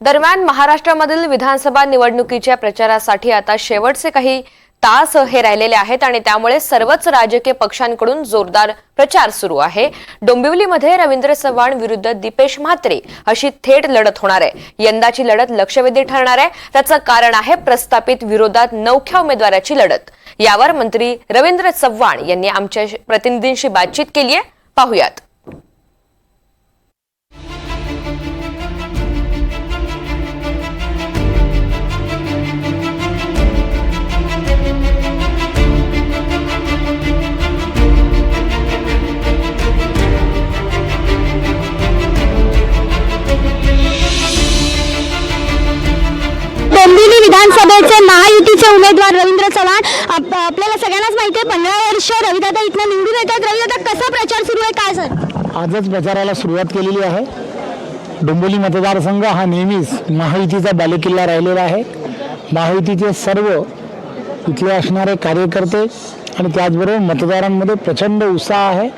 दरम्यान महाराष्ट्रामधील विधानसभा निवडणुकीच्या प्रचारासाठी आता शेवटचे काही तास हे राहिलेले आहेत आणि त्यामुळे सर्वच राजकीय पक्षांकडून जोरदार प्रचार सुरू आहे. डोंबिवलीमध्ये रवींद्र चव्हाण विरुद्ध दीपेश म्हात्रे अशी थेट लढत होणार आहे. यंदाची लढत लक्षवेधी ठरणार आहे. त्याचं कारण आहे प्रस्थापित विरोधात नवख्या उमेदवाराची लढत. यावर मंत्री रवींद्र चव्हाण यांनी आमच्या प्रतिनिधींशी बातचीत केली आहे पाहुयात. विधानसभेचे महायुतीचे उमेदवार रवींद्र चव्हाण. आप- आपल्याला सगळ्यांनाच माहिती आहे पंधरा वर्ष रविदादा इथनं निवडून येतात. रविदादा कसा प्रचार सुरू आहे? काय सर? आजच प्रचाराला सुरुवात केलेली आहे. डोंबिवली मतदारसंघ हा नेहमीच महायुतीचा बालेकिल्ला राहिलेला आहे. महायुतीचे सर्व इथले असणारे कार्यकर्ते आणि त्याचबरोबर मतदारांमध्ये प्रचंड उत्साह आहे.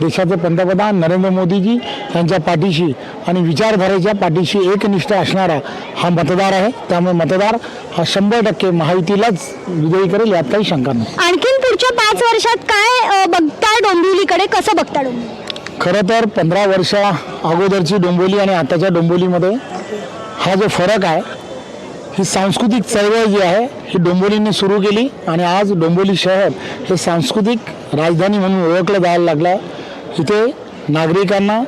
देशाचे पंतप्रधान नरेंद्र मोदीजी यांच्या पाठीशी आणि विचारधारेच्या पाठीशी एकनिष्ठ असणारा हा मतदार आहे. त्यामुळे मतदार हा शंभर टक्के महायुतीलाच विजयी करेल यात काही शंका नाही. आणखीन पुढच्या पाच वर्षात काय अ, बघताय डोंबिवलीकडे? कसं बघता डोंबिवली? खरं तर पंधरा वर्षा अगोदरची डोंबिवली आणि आताच्या डोंबिवलीमध्ये हा जो फरक आहे ही सांस्कृतिक चळवळ जी आहे ही डोंबिवलीने सुरू केली आणि आज डोंबिवली शहर हे सांस्कृतिक राजधानी म्हणून ओळखलं जायला लागलं आहे इथे नागरिकांना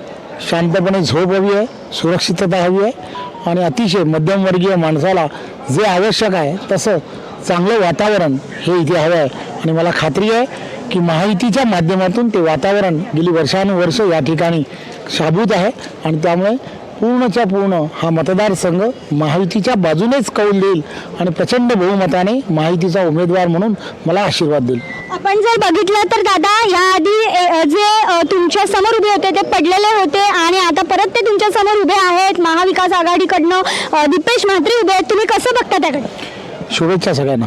शांतपणे झोप हवी आहे सुरक्षितता हवी आहे आणि अतिशय मध्यमवर्गीय माणसाला जे आवश्यक आहे तसं चांगलं वातावरण हे इथे हवं आहे. आणि मला खात्री आहे की माहितीच्या माध्यमातून ते वातावरण गेली वर्षानुवर्ष या ठिकाणी शाबूत आहे आणि त्यामुळे पूर्णच्या पूर्ण हा मतदारसंघ महायुतीच्या बाजूनेच कौल देईल आणि प्रचंड बहुमताने महायुतीचा उमेदवार म्हणून मला आशीर्वाद देईल. आपण जर बघितलं तर दादा याआधी जे तुमच्यासमोर उभे होते ते पडलेले होते आणि आता परत ते तुमच्यासमोर उभे आहेत. महाविकास आघाडीकडनं दीपेश म्हात्रे उभे आहेत. तुम्ही कसं बघता त्याकडे? शुभेच्छा सगळ्यांना.